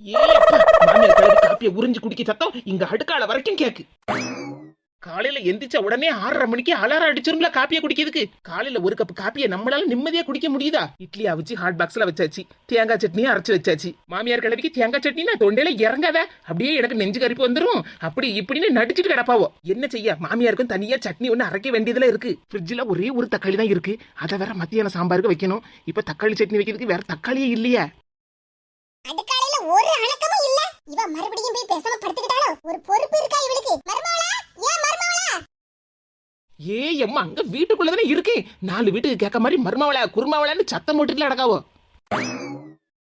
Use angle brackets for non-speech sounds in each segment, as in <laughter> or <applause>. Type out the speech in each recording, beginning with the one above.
மாமியார் கழுவி காப்பியை உறிஞ்சு குடிக்க சத்தம் இங்க அடுக்கால வரைக்கும் கேக்கு. காலையில எந்திரிச்ச உடனே ஆறரை மணிக்கு அலாரம் அடிச்சிருங்களா காப்பியை குடிக்கிறதுக்கு. காலையில ஒரு கப் காப்பியை நம்மளால நிம்மதியா குடிக்க முடியுதா? இட்லி அவிச்சு ஹாட் பாக்ஸ்ல வச்சாச்சு. தேங்காய் சட்னியும் அரைச்சு வச்சாச்சு. மாமியார் கிழவிக்கு தேங்காய் சட்னினா தொண்டையில இறங்காத. அப்படியே எனக்கு நெஞ்சு கறிப்பு வந்துரும். அப்படி இப்படின்னு நடிச்சிட்டு கிடப்பாவோ. என்ன செய்ய? மாமியாருக்கும் தனியா சட்னி ஒண்ணு அரைக்க வேண்டியதுல இருக்கு. ஃப்ரிட்ஜ்ல ஒரே ஒரு தக்காளி தான் இருக்கு. அதை வேற மத்தியான சாம்பாருக்கு வைக்கணும். இப்ப தக்காளி சட்னி வைக்கிறதுக்கு வேற தக்காளியே இல்லையா அடுக்காலையில ஒரு அணக்கமும் இல்ல இவ மறுபடியும் போய் பேசாம படுத்துக்கிட்டாலும் ஒரு பொறுப்பு இருக்கா இவளுக்கு? மருமவளா ஏன் மருமவளா ஏ அம்மா அங்க வீட்டுக்குள்ளதானே இருக்கு. நாலு வீட்டுக்கு கேட்க மாதிரி மருமாவளா குருமாவளான்னு சத்தம் போட்டுல அடக்காவோ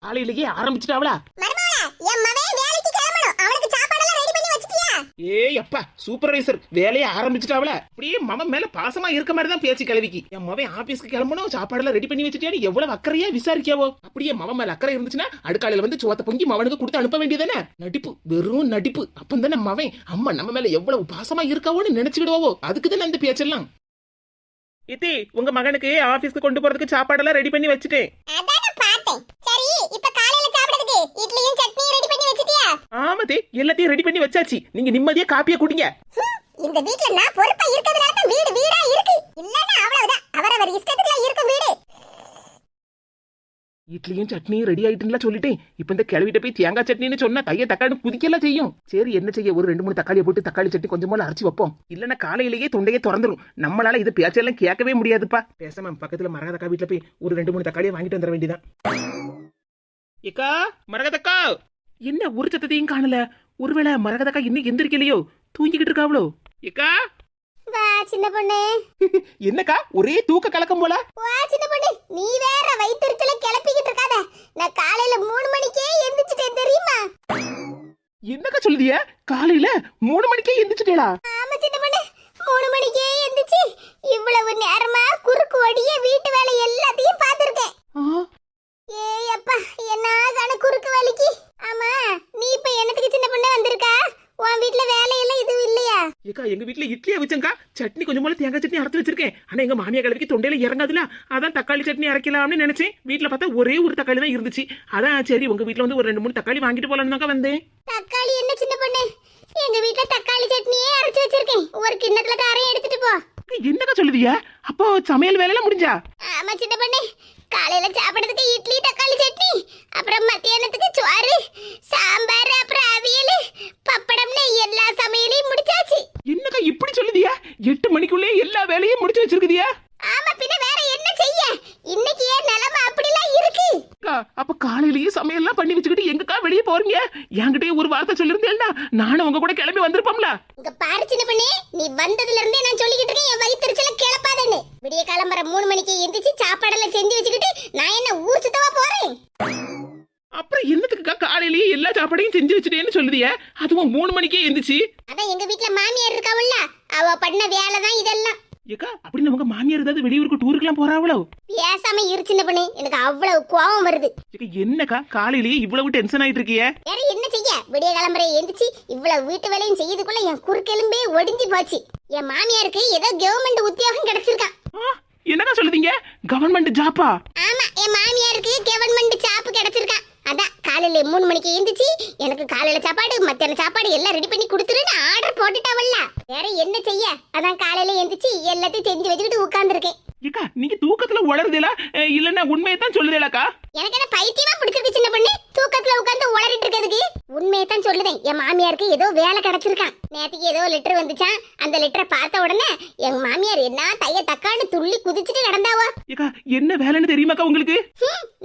காலையிலேயே ஆரம்பிச்சிட்டாவளா? மருமவளா என் மவன் வேலைக்கு கிளம்பணும் அவனுக்கு சாப்பாடெல்லாம் ரெடி பண்ணி வச்சிட்டியா ஏய் அப்பா சூப்பர்வைசர் வேலையை ஆரம்பிச்சிட்டாவல அப்படியே மம மேல பாசமா இருக்க மாதிரி தான் பேச்சு கிளவிக்கு என் மவன் ஆபீஸ்க்கு கிளம்பணும் சாப்பாடெல்லாம் ரெடி பண்ணி வச்சுட்டியான்னு எவ்வளவு அக்கறையா விசாரிக்காவோ அப்படியே மவன் மேல அக்கறை இருந்துச்சுன்னா அடுக்காலையில வந்து சோத்த பொங்கி மவனுக்கு கொடுத்து அனுப்ப வேண்டியதானே நடிப்பு வெறும் நடிப்பு. அப்பந்தானே மவன் அம்மா நம்ம மேல எவ்வளவு பாசமா இருக்காவோன்னு நினைச்சுக்கிடுவோ அதுக்கு தானே அந்த பேச்செல்லாம். இத்தி உங்க மகனுக்கு ஆபீஸ்க்கு கொண்டு போறதுக்கு சாப்பாடெல்லாம் ரெடி பண்ணி வச்சுட்டேன். அதான பார்த்தேன். சரி இப்ப காலையில சாப்பிடுறதுக்கு இட்லியும் சட்னியும் ஆமாதே எல்லாத்தையும் ரெடி பண்ணி வச்சாச்சு. நீங்க நிம்மதியா காப்பியை குடிங்க. இந்த வீட்ல நான் பொறுப்பா இருக்கிறதுனால தான் வீடு வீடா இருக்கு. இல்லன்னா அவ்வளவுதான். அவரவர் இஷ்டத்துக்குலாம் இருக்கும் வீடு. இட்லியும் சட்னியும் ரெடி ஆயிட்டுங்களா சொல்லிட்டேன். இப்போ இந்த கிளவிட்ட போய் தேங்காய் சட்னின்னு சொன்னா கையை தக்காளி குதிக்கலாம் செய்யும். சரி என்ன செய்ய? ஒரு ரெண்டு மூணு தக்காளியை போட்டு தக்காளி சட்னி கொஞ்சம் போல அரைச்சி வைப்போம். இல்லைன்னா காலையிலேயே தொண்டையே திறந்துரும். நம்மளால இது பேச்செல்லாம் கேட்கவே முடியாதுப்பா. பேசாம பக்கத்துல மரகதக்கா வீட்டுல போய் ஒரு ரெண்டு மூணு தக்காளியை வாங்கிட்டு வந்துட வேண்டியதான் ஏக்கா மரகதக்கா! என்ன ஒரு சத்தத்தையும் காணல. ஒருவேளை மரகதக்கா இன்னும் எந்திரிக்கலையோ? தூங்கிக்கிட்டு இருக்காவளோ? ஏக்கா? வா சின்ன பொண்ணு. <laughs> என்னக்கா? ஒரே தூக்க கலக்கம் போல. வா சின்ன பொண்ணு. நீ வேற வயிற்றுல கிளப்பிக்கிட்டு இருக்காத. நான் காலையில மூணு மணிக்கே எந்திரிச்சிட்டேன் தெரியுமா? என்னக்கா சொல்லுதிய? காலையில மூணு மணிக்கே எந்திரிச்சிட்டேளா? ஆமா சின்ன பொண்ணு. மூணு மணிக்கே எந்திரிச்சு இவ்வளவு நேரமா குறுக்கு ஒடிய வீட்டு வேலை எல்லாத்தையும் பார்த்திருக்கேன் ஆ ஏய் அப்பா என்ன கண குறுக்கு வேலைக்கு ஆமா நீ இப்ப என்னத்துக்கு சின்ன பொண்ணு வந்திருக்கா உன் வீட்ல வேலையெல்லாம் எதுவும் இல்லையா ஏக்கா எங்க வீட்ல இட்லி அவிச்சங்கா சட்னி கொஞ்சம் போல தேங்காய் சட்னி அரைச்சு வச்சிருக்கேன். ஆனா எங்க மாமியா கிழவிக்கு தொண்டையில இறங்காதுல. அதான் தக்காளி சட்னி அரைக்கலாம்னு நினைச்சேன். வீட்ல பார்த்தா ஒரே ஒரு தக்காளி தான் இருந்துச்சு. அதான் சரி உங்க வீட்ல வந்து ஒரு ரெண்டு மூணு தக்காளி வாங்கிட்டு போலான்னு தான்க்கா வந்தேன். தக்காளி என்ன சின்ன பொண்ணு? எங்க வீட்ல தக்காளி சட்னியே அரைச்சு வச்சிருக்கேன். ஒரு கிண்ணத்துல காரையும் எடுத்துட்டு போ. என்னக்கா சொல்லுதிய அப்போ சமையல் வேலையெல்லாம் முடிஞ்சா? ஆமா சின்ன பொண்ணு. காலையில சாப்பிடுறதுக்கு இட்லி தக்காளி சட்னி அப்புறம் மத்தியானத்துக்கு சோறு சாம்பார் அப்புறம் அவியல் பப்படம்னு எல்லா சமையலையும் முடிச்சாச்சு. என்னக்கா இப்படி சொல்லுதிய? எட்டு மணிக்குள்ளே எல்லா வேலையும் முடிச்சு வச்சிருக்குதியா? ஆமா பின்ன வேற என்ன செய்ய? இன்னைக்கு ஏன் நிலைமை அப்படிலாம் இருக்கு? அக்கா அப்ப காலையிலேயே சமையல்லாம் பண்ணி வச்சுக்கிட்டு எங்கக்கா வெளியே போறீங்க? என்கிட்டயே ஒரு வார்த்தை சொல்லிருந்தேன்டா நானும் உங்க கூட கிளம்பி வந்திருப்போம்ல. இங்க பாரு சின்ன பண்ணி நீ வந்ததுல இருந்தே நான் சொல்லிக்கிட்டு இருக்கேன் என் வயிற்றுச்சல கிளப்பாதன்னு. விடிய காலம்பர மூணு மணிக்கு எந்திரிச்சு சாப்பாடெல்லாம் செஞ்சு வச்சுக்கிட்டு நான் என்ன ஊர் சுத்தவா போறேன்? அப்புறம் என்னத்துக்குக்கா காலையிலேயே எல்லா சாப்பாடையும் செஞ்சு வச்சுட்டேன்னு சொல்லுதிய? அதுவும் மூணு மணிக்கே எந்திரிச்சு. அதான் எங்க வீட்ல மாமியார் இருக்காவுல்ல அவ பண்ண வேலை தான் இதெல்லாம். ஏக்கா அப்படின்னு உங்க மாமியார் ஏதாவது வெளியூருக்கு டூருக்குலாம் போறாவளோ? பேசாம இரு சின்ன பண்ணி எனக்கு அவ்வளவு கோவம் வருது. ஏக்கா என்னக்கா காலையிலேயே இவ்வளவு டென்ஷன் ஆயிட்டு இருக்கிய வேற என்ன செய்ய? விடிய கிளம்புற எந்திரிச்சு இவ்வளவு வீட்டு வேலையும் செய்யறதுக்குள்ள என் குறுக்கெலும்பே ஒடிஞ்சு போச்சு. என் மாமியாருக்கு ஏதோ கவர்மெண்ட் உத்தியோகம் கிடைச்சிருக்கான் ஆ, என்னக்கா சொல்லுதீங்க? கவர்மெண்ட் ஜாப்பா ஆமா என் மாமியாருக்கு கவர்மெண்ட் சாப்பு கிடைச்சிருக்கான் அதான் காலையில மூணு மணிக்கு எழுந்துச்சு எனக்கு காலையில சாப்பாடு மத்தியான சாப்பாடு எல்லாம் ரெடி பண்ணி கொடுத்துருன்னு ஆர்டர் போட்டுட்டாவல்ல. வேற என்ன செய்ய? அதான் காலையில எழுந்துச்சு எல்லாத்தையும் செஞ்சு வச்சுக்கிட்டு உட்கார்ந்துருக்கேன். ஏக்கா நீங்க தூக்கத்துல உளருதேலா இல்லன்னா உண்மையை தான் சொல்லுதேலாக்கா? எனக்கு என்ன பைத்தியமா பிடிச்சிருக்கு சின்ன பொண்ணு? தூக்கத்துல உட்கார்ந்து உளறிட்டு இருக்கிறதுக்கு? உண்மையை தான் சொல்லுதேன். என் மாமியாருக்கு ஏதோ வேலை கிடைச்சிருக்கான். நேத்துக்கு ஏதோ லெட்டர் வந்துச்சான் அந்த லெட்டரை பார்த்த உடனே எங்க மாமியார் என்ன தைய தக்கான்னு துள்ளி குதிச்சுட்டு நடந்தாவோ என்ன வேலைன்னு தெரியுமாக்கா உங்களுக்கு?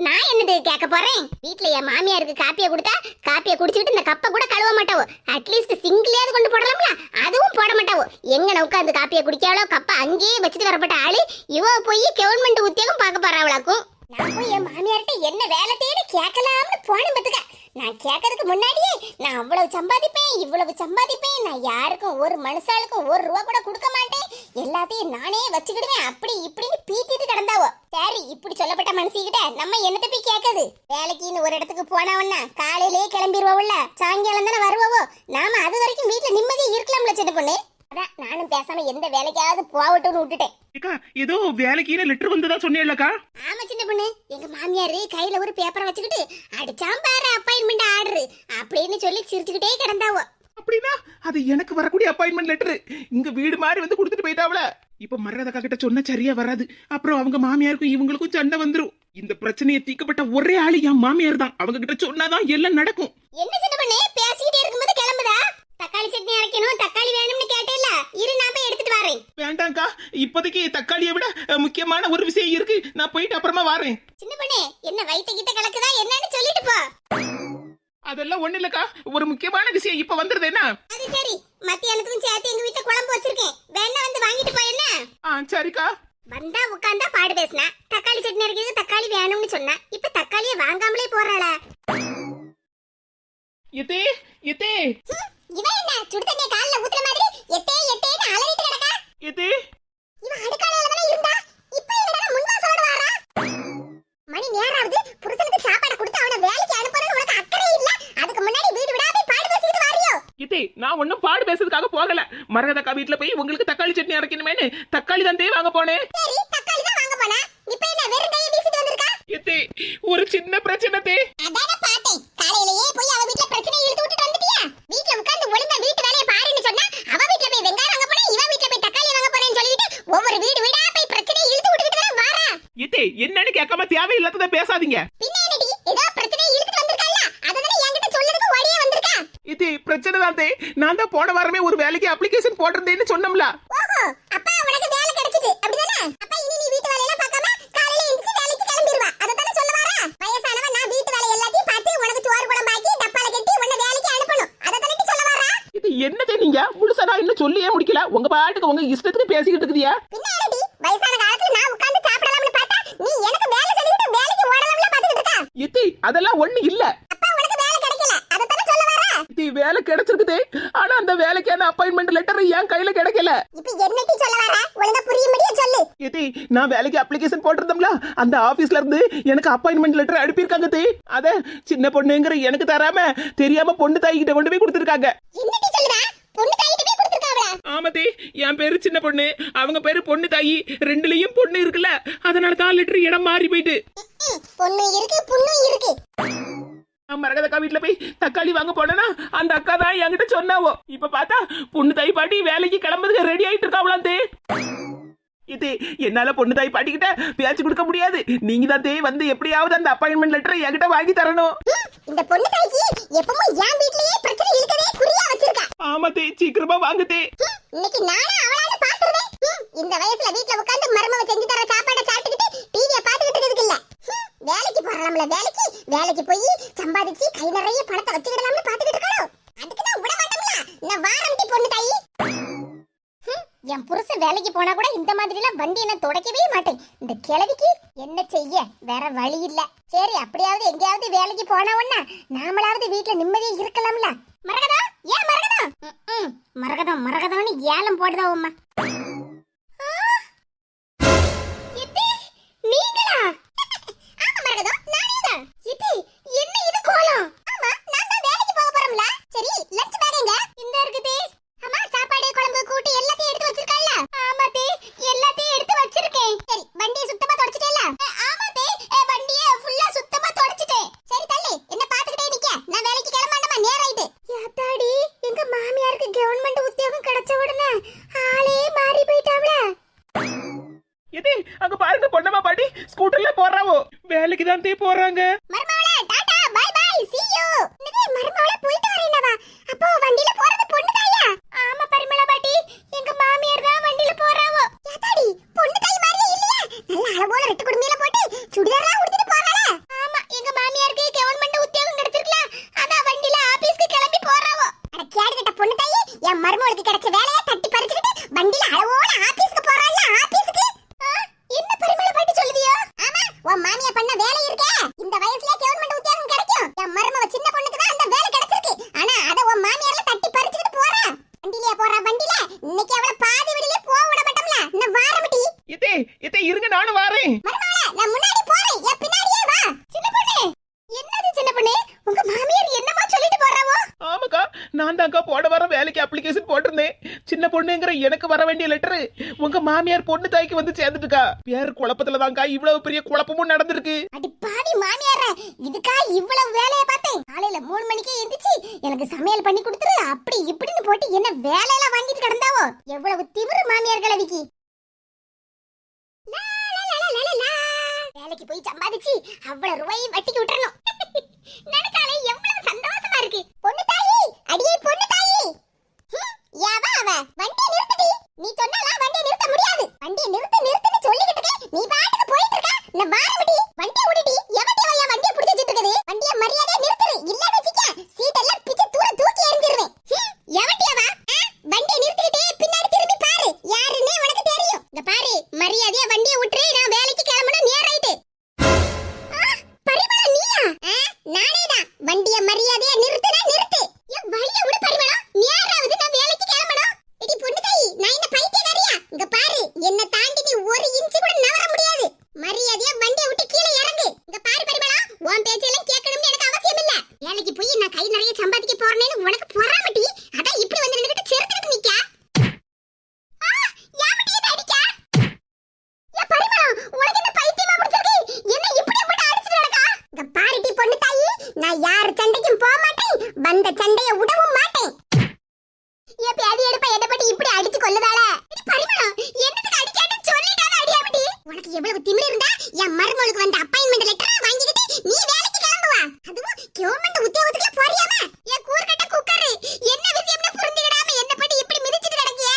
நான் என்னது கேட்க போறேன்? வீட்ல என் மாமியாருக்கு காப்பியை கொடுத்தா காப்பியை குடிச்சிட்டு இந்த கப்பை கூட கழுவ மாட்டாவோ? அட்லீஸ்ட் சிங்கிளையாவது கொண்டு போடலாம்ல? அதுவும் போட மாட்டாவோ? எங்க உட்காந்து காப்பியை குடிக்காவளோ? கப்பை அங்கேயே வச்சுட்டு வரப்பட்ட ஆளு இவ போய் கவர்மெண்ட் உத்தியோகம் பார்க்க போறாவளாக்கும். நான் போய் என் மாமியார்கிட்ட என்ன வேலை தேடி கேட்கலாம்னு போனேன் பத்துக்க நான் கேட்கறதுக்கு முன்னாடியே நான் அவ்வளவு சம்பாதிப்பேன் இவ்வளவு சம்பாதிப்பேன். நான் யாருக்கும் ஒரு மனுஷாளுக்கும் ஒரு ரூபா கூட கொடுக்க மாட்டேன். எல்லாத்தையும் நானே வச்சுக்கிடுவேன். அப்படி இப்படின்னு பீத்திட்டு கிடந்தாவோ. சரி இப்படி சொல்லப்பட்ட மனுஷிக்கிட்ட நம்ம என்னத்தை போய் கேட்கறது? வேலைக்குன்னு ஒரு இடத்துக்கு போனவன்னா காலையிலேயே கிளம்பிடுவோம்ல சாயங்காலம் தானே வருவோவோ? நாம அது வரைக்கும் வீட்டுல நிம்மதியா இருக்கலாம்ல சின்ன பொண்ணு. அதான் நானும் பேசாம எந்த வேலைக்காவது போகட்டும்னு விட்டுட்டேன். ஏக்கா ஏதோ வேலைக்கு லெட்டர் வந்ததா சொன்னேன்லக்கா ஆமா சின்ன பொண்ணு. எங்க மாமியாரு கையில ஒரு பேப்பரை வச்சுக்கிட்டு அடிச்சாம் பாரு அப்பாயின்மெண்ட் ஆர்டர் அப்படின்னு சொல்லி சிரிச்சுக்கிட்டே கிடந்தாவோ. அப்படின்னா அது எனக்கு வரக்கூடிய அப்பாயின்மெண்ட் லெட்டர் இங்க வீடு மாதிரி வந்து கொடுத்துட்டு போயிட்டாவல இப்ப மரதக்கா கிட்ட சொன்னா சரியா வராது. அப்புறம் அவங்க மாமியாருக்கும் இவங்களுக்கும் சண்டை வந்துரும். இந்த பிரச்சனையை தீக்கப்பட்ட ஒரே ஆளு என் மாமியார் தான். அவங்க கிட்ட சொன்னாதான் எல்லாம் நடக்கும். என்ன சின்ன பண்ணு? பேசிக்கிட்டே இருக்கும்போது கிளம்புதா தக்காளி சட்னி அரைக்கணும் தக்காளி வேணும்னு கேட்டேல்ல இரு நான் போய் எடுத்துட்டு வரேன் வேண்டாம்க்கா இப்போதைக்கு தக்காளியை விட முக்கியமான ஒரு விஷயம் இருக்கு. நான் போயிட்டு அப்புறமா வரேன். சின்ன பண்ணு என்ன வயித்த கிட்ட கலக்குதா என்னன்னு சொல்லிட்டு போ. அதெல்லாம் ஒண்ணு இல்லக்கா. ஒரு முக்கியமான விஷயம் இப்ப வந்துருது என்ன? அது சரி. மத்தியானத்துக்கும் சேர்த்து எங்க வீட்டுல குழம்பு வச்சிருக்கேன். வேணா வந்து வாங்கிட்டு போய் என்ன? ஆ சரிக்கா. வந்தா உட்காந்தா பாடு பேசினா. தக்காளி சட்னி அரைக்கிறது தக்காளி வேணும்னு சொன்னா. இப்ப தக்காளியை வாங்காமலே போறாள எத்தே எத்தே. இவன் என்ன? சுடு தண்ணிய கால்ல ஊத்துற மரகதக்கா வீட்டுல போய் உங்களுக்கு தக்காளி சட்னி அரைக்கணுமேனு தக்காளி தான் தே வாங்க போனேன். ஒரு சின்ன பிரச்சனை தே. அதானே காலையிலேயே போய் அவ வீட்ல பிரச்சனை இழுத்து விட்டுட்டு வந்துட்டியா? வீட்ல உட்கார்ந்து ஒழுங்கா வீட்டு வேலையை பாருன்னு சொன்னா அவ வீட்ல போய் வெங்காயம் வாங்க போறேன் இவ வீட்ல போய் தக்காளி வாங்க போறேன்னு சொல்லிட்டு ஒவ்வொரு வீடு வீடா போய் பிரச்சனையை இழுத்து விட்டுக்கிட்டு தான் வாரா? எத்தே என்னன்னு கேட்காம தேவையில்லாததை பேசாதீங்க. பின்ன என்னடி ஏதோ பிரச்சனையை இழுத்துட்டு வந்திருக்கல்ல அதனால என்கிட்ட சொல்லதுக்கு ஓடியே வந்திருக்கா? இது பிரச்சனை தான் நான் தான் போன வாரமே ஒரு வேலைக்கு அப்ளிகேஷன் போட்டிருந்தேன்னு சொன்னோம்ல. என்னதே நீங்க? முழுசா நான் இன்னும் சொல்லியே முடிக்கல. உங்க பாட்டுக்கு உங்க இஷ்டத்துக்கு பேசிக்கிட்டு இருக்குதியா? வயசான காலத்துல நான் உட்கார்ந்து சாப்பிடலாம்னு பார்த்தா நீ எனக்கு வேலை சொல்லிட்டு வேலைக்கு ஓடலாம்ல பாத்துக்கிட்டு இருக்கா. அதெல்லாம் ஒண்ணு இல்ல அப்பா உனக்கு வேலை கிடைக்கல அததானே சொல்ல வரா இது வேலை கிடைச்சிருக்குதே ஆனா வேலைக்கான அப்பாயின்மெண்ட் லெட்டர் என் கையில கிடைக்கல. இப்போ என்னடி சொல்ல வரா? ஒழுங்கா புரியும்படியா சொல்லு. எத்தி நான் வேலைக்கு அப்ளிகேஷன் போட்டிருந்தோம்ல அந்த ஆபீஸ்ல இருந்து எனக்கு அப்பாயின்மெண்ட் லெட்டர் அனுப்பியிருக்காங்க தே அத சின்ன பொண்ணுங்கிற எனக்கு தராம தெரியாம பொண்ணு தாய் கிட்ட கொண்டு போய் கொடுத்துருக்காங்க. என்னடி சொல்லுடா பொண்ணு தாயிட்டு போய் கொடுத்துருக்காவளா? ஆமாதே என் பேரு சின்ன பொண்ணு. அவங்க பேரு பொண்ணு தாயி. ரெண்டுலயும் பொண்ணு இருக்குல்ல. அதனால தான் லெட்டர் இடம் மாறி போயிட்டு. பொண்ணு இருக்கு புண்ணும் இருக்கு. நான் மரகதக்கா வீட்டுல போய் தக்காளி வாங்க போனேன்னா அந்த அக்கா தான் என்கிட்ட சொன்னாவோ. இப்ப பார்த்தா பொண்ணு தாய் பாட்டி வேலைக்கு கிளம்புறதுக்கு ரெடி ஆயிட்டு இருக்காவலாம் தே இது என்னால பொண்ணு தாய் பாட்டிக்கிட்ட பேச்சு கொடுக்க முடியாது. நீங்க தான் தே வந்து எப்படியாவது அந்த அப்பாயின்மெண்ட் லெட்டரை என்கிட்ட வாங்கி தரணும். இந்த பொண்ணு தாய்க்கு எப்பவும் என் வீட்லயே பிரச்சனை இழுக்கதே குறியா வச்சிருக்கா. ஆமா தே சீக்கிரமா வாங்க தே இன்னைக்கு நானும் அவளால பாத்துறதே இந்த வயசுல வீட்ல உட்கார்ந்து மருமவ செஞ்சு தர சாப்பாடை சாப்பிட்டுக்கிட்டு டிவிய பாத்துக்கிட்டு இருக்கிறதுக்கு இல்ல. வேலைக்கு போறலாம்ல வேலைக்கு? வேலைக்கு போய் சம்பாதிச்சு கை நிறைய பணத்தை வச்சுக்கிடலாம்னு பாத்துக்கிட்டு இருக்கணும். அதுக்கு நான் விட மாட்டோம்ல நான் வாரம்டி பொண்ணு தாயி. ஹம், என் புருஷன் வேலைக்கு போனா கூட இந்த மாதிரி எல்லாம் வண்டி என்ன துடைக்கவே மாட்டேன். இந்த கிழவிக்கு என்ன செய்ய? வேற வழி இல்ல. சரி அப்படியாவது எங்கேயாவது வேலைக்கு போனா ஒன்னா நாமளாவது வீட்டுல நிம்மதியா இருக்கலாம்ல. மரகதா? ஏன் மரகதா? மரகதம் மரகதம்னு ஏலம் போடுதா உம்மா? அங்க பாருங்க பொண்ணம்மா பாட்டி. ஸ்கூட்டர்ல போறாவோ. வேலைக்கு தான் தே போறாங்க. மர்மாவளே Tata bye bye see you. நீ மர்மாவளே போயிட்டு வரேனவா அப்போ வண்டில போறது பொண்ணு தாயா ஆமா பரிமளா பாட்டி. எங்க மாமியார் தான் வண்டில போறாவோ. யாத்தாடி பொண்ணு தாய் மாதிரி இல்லையா. நல்ல அளவோல ரெட்டு குடுமையில போட்டு சுடிதார்லாம் உடுத்திட்டு போறாளே. ஆமா எங்க மாமியாருக்கு கவர்மெண்ட் உத்தியோகம் கிடைச்சிருக்கலாம் அதான் வண்டில ஆபீஸ்க்கு கிளம்பி போறாவோ. அட கேடு கட்ட பொண்ணு தாயி என் மருமவளுக்கு கிடைச்ச வேலைய தட்டி பறிச்சுக்கிட்டு வண்டில அளவோல ஆபீஸ்க்கு போறாள்ல ஆபீஸ்க்கு என்ன பரிமள பாட்டி சொல்லுவியோ ஆமா உன் மாமியா பண்ண வேலை இருக்கே இந்த வயசுல கவர்மெண்ட் உத்தியோகம் கிடைக்கும் என் மருமவ சின்ன பொண்ணுக்கு தான் அந்த வேலை கிடைச்சிருக்கு ஆனா அத உன் மாமியார்ல தட்டி பறிச்சுக்கிட்டு போறா வண்டியிலே போறா வண்டியில இன்னைக்கு அவள பாதி வழியிலே போக விட மாட்டோம்ல நான் வாரமட்டி இதே இதே இருங்க நானும் வாரேன் மருமவளே நான் முன்னாடி போறேன் என் பின்னாடியே வா சின்ன பொண்ணு என்னது சின்ன பொண்ணு உங்க மாமியார் என்னமா சொல்லிட்டு போறாவோ ஆமாக்கா நான் தான்க்கா போன வாரம் வேலைக்கு அப்ளிகேஷன் போட்டிருந்தேன். சின்ன பொண்ணுங்கிற எனக்கு வர வேண்டிய லெட்டரு உங்க மாமியார் பொண்ணு தாய்க்கு வந்து சேர்ந்துட்டுக்கா. பேர் குழப்பத்துல தான்க்கா இவ்வளவு பெரிய குழப்பமும் நடந்திருக்கு. அடி பாவி மாமியார இதுக்கா இவ்வளவு வேலையை பார்த்தேன். காலையில மூணு மணிக்கே எந்திரிச்சு எனக்கு சமையல் பண்ணி கொடுத்துரு அப்படி இப்படின்னு போட்டு என்ன வேலையெல்லாம் வாங்கிட்டு கிடந்தாவோ? எவ்வளவு திமிரு மாமியார் கிழவிக்கு வேலைக்கு போய் சம்பாதிச்சு அவ்வளவு ரூபாய் வட்டிக்கு விட்டுறணும். <laughs> நினைச்சாலே எவ்வளவு சந்தோஷமா இருக்கு. பொண்ணு அடியே பொண்ணு தாயி. யாவா அவ. வண்டியை நிறுத்தடி. நீ சொன்னாலாம் வண்டியை நிறுத்த முடியாது. வண்டியை நிறுத்து நிறுத்துன்னு சொல்லிக்கிட்டு இருக்கேன். நீ பாட்டுக்கு போயிட்டு இருக்க. நான் வாரமடி வண்டியை ஓடிடி. எவட்டி வையா வண்டியை பிடிச்சி வச்சிட்டு இருக்குது? வண்டியை மரியாதையா நிறுத்துரு. இல்லன்னு வச்சிக்க சீட் எல்லாம் பிச்சு தூர தூக்கி எறிஞ்சிருவேன். ஹம், எவட்டி அவ வண்டியை நிறுத்திக்கிட்டே பின்னாடி திரும்பி பாரு. யாருன்னே உனக்கு தெரியும். இங்க பாரு மரியாதையா வண்டியை விட்டுரு இந்த சண்டைய விடவும் மாட்டேன் ஏ பேதி எடுப்ப என்ன பட்டி இப்படி அடிச்சு கொல்லுதால பரிமளம் என்னத்துக்கு அடிக்காட்டு சொல்லிட்டால அடியாமடி உனக்கு எவ்வளவு திமிரு இருந்தா என் மருமகளுக்கு வந்த அப்பாயின்மெண்ட் லெட்டரை வாங்கிக்கிட்டு நீ வேலைக்கு கிளம்புவா அதுவும் கவர்மெண்ட் உத்தியோகத்துக்குள்ள போறியாம ஏ கூர்க்கட்ட குக்கரு என்ன விஷயம்னு புரிஞ்சுக்கிடாம என்ன பட்டி இப்படி மிதிச்சிட்டு கிடக்கிய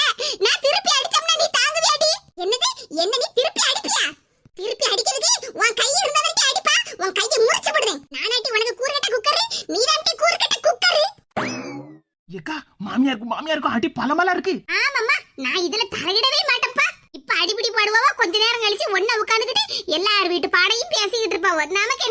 நான் திருப்பி அடிச்சோம்னா நீ தாங்குவியாடி என்னது என்ன நீ திருப்பி அடிப்பியா திருப்பி அடிக்கிறதுக்கு உன் கை இருந்தா வரைக்கும் அடிப்பா உன் கையை முறிச்சு விடுறேன் நானாட்டி உனக்கு கூறுகட்ட குக்கரு நீ தான்ட்டி கூறுகட்ட குக்கரு ஏக்கா மாமியாருக்கும் மாமியாருக்கும் அடி பலமலா இருக்கு ஆமாம்மா நான் இதுல தலையிடவே மாட்டேன்ப்பா இப்ப அடிபிடி பாடுவாவா கொஞ்ச நேரம் கழிச்சு ஒண்ணா உட்காந்துக்கிட்டு எல்லார் வீட்டு பாடையும் பேசிக்கிட்டு இருப்பாவோ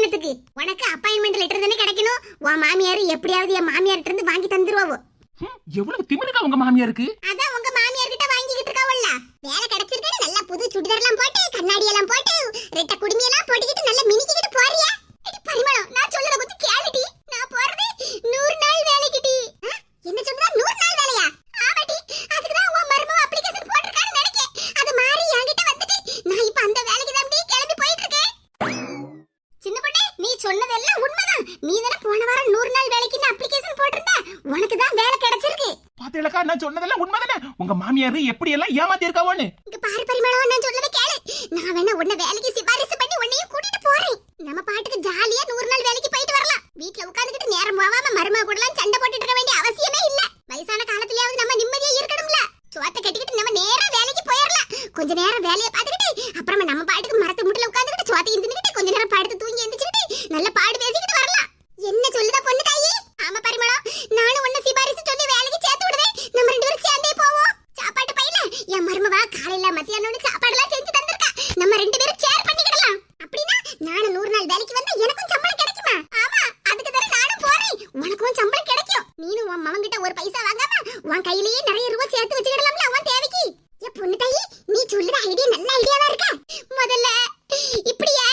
என்னத்துக்கு உனக்கு அப்பாயின்மெண்ட் லெட்டர் தானே கிடைக்கணும்? உன் மாமியார் எப்படியாவது என் மாமியார்ட்ட இருந்து வாங்கி தந்துருவாவோ. ஹம், எவ்வளவு திமிருக்கா உங்க மாமியாருக்கு? அதான் உங்க மாமியார் கிட்ட வாங்கிக்கிட்டு இருக்காவல்ல. வேலை கிடைச்சிருக்கேன்னு நல்லா புது சுடிதார் எல்லாம் போட்டு கண்ணாடி எல்லாம் போட்டு ரெட்ட குடுமி எல்லாம் போட்டுக்கிட்டு நல்லா மினிக்கிட்டு போறியா? பரிமளம் நான் சொல்றத கொஞ்சம் கேளுடி. நான் போறது நூறு நாள் வேலைக்குடி? என்ன சொல்றா? நான் சொன்னதெல்லாம் உண்மைதானே? உங்க மாமியார் எப்படி எல்லாம் ஏமாத்தி இருக்காவோன்னு இங்க பாரு பரிமளம் நான் சொல்றத கேளு. நான் வேணா உன்ன வேலைக்கு சிபாரிசு பண்ணி உன்னையும் கூட்டிட்டு போறேன். நம்ம பாட்டுக்கு ஜாலியா நூறு நாள் வேலைக்கு போயிட்டு வரலாம். வீட்ல உட்கார்ந்துகிட்டு நேரம் போகாம மருமக கூடலாம் சண்டை போட்டுட்டு இருக்க வேண்டிய அவசியமே இல்ல. வயசான காலத்துலயாவது நம்ம நிம்மதியா இருக்கணும்ல. சோத்த கட்டிக்கிட்டு நம்ம நேரா வேலைக்கு போயிடலாம் கொஞ்ச நேரம் வேலையை பார்த்துக்கிட்டு அப்புறமா நம்ம பாட்டுக்கு மரத்து முட்டில உட்கார்ந்துகிட்டு சோத்தையும் தின்னுக்கிட்டு கொஞ்ச நேரம் படுத்து தூங்கி எந்திரிச்சுக்கிட்டு நல்ல பாடு பேசிக்கிட்டு வரலாம் என்ன சொல்லுதா பொண்ணு தாயி ஆமா பரிமளம் நானும் உன்னை சிபாரிசு சொல்லி வேலைக்கு சேர்த்து விடுவேன் நம்ம ரெண்டு பேரும் சேர்ந்தே போவோம் சாப்பாட்டு பையில என் மருமவா காலையில மத்தியானம் சாப்பாடு எல்லாம் செஞ்சு தந்திருக்கா நம்ம ரெண்டு பேரும் ஷேர் பண்ணிக்கிடலாம் அப்படின்னா நானும் நூறு நாள் வேலைக்கு வந்தா எனக்கும் சம்பளம் கிடைக்குமா ஆமா அதுக்கு தானே நானும் போறேன் உனக்கும் சம்பளம் கிடைக்கும் நீனும் உன் மகன் கிட்ட ஒரு பைசா வாங்காம உன் கையிலேயே நிறைய ரூபாய் சேர்த்து வச்சுக்கிடலாம்ல உன் தேவைக்கு? என் பொண்ணு தாயி நீ சொல்லுற ஐடியா நல்ல ஐடியாவா இருக்கா? முதல்ல இப்படியா?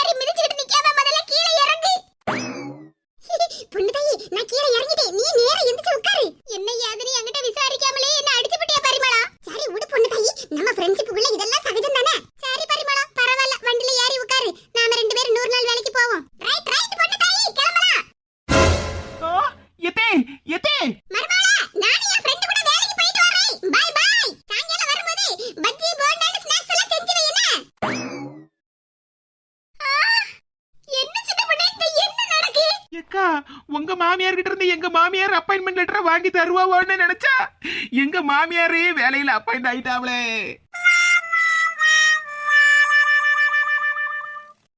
மாமியார் கிட்ட இருந்து எங்க மாமியார் அப்பாயின்மெண்ட் லெட்டரை வாங்கி தருவாவோன்னு நினைச்சா எங்க மாமியாரே வேலையில அப்பாயிண்ட் ஆயிட்டாவளே.